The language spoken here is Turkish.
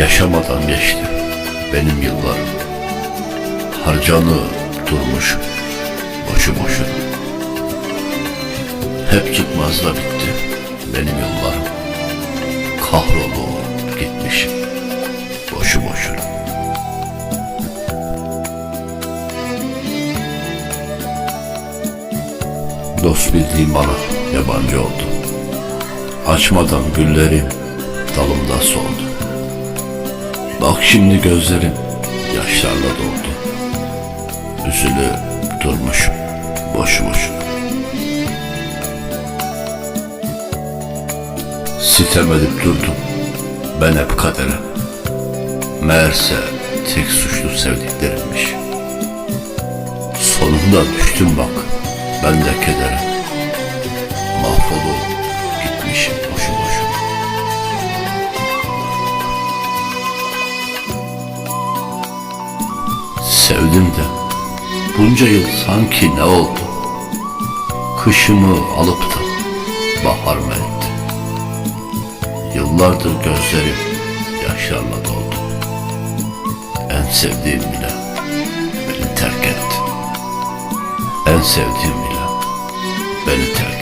Yaşamadan geçti benim yıllarım. Harcanı durmuş boşu boşuna. Hep çıkmazda bitti benim yıllarım. Kahrolup gitmiş boşu boşuna. Dost bildiğim bana yabancı oldu. Açmadan güllerim dalımda soldu. Bak şimdi gözlerim yaşlarla doldu. Üzülüp durmuşum boşu boşuna. Sitem edip durdum ben hep kadere. Meğerse tek suçlu sevdiklerimmiş. Sonunda düştüm bak ben de kedere. Mahvolup gitmişim Sevdim de bunca yıl sanki ne oldu? Kışımı alıp da bahar mı etti? Yıllardır gözlerim yaşlarla doldu. En sevdiğim bile beni terk etti. En sevdiğim bile beni terk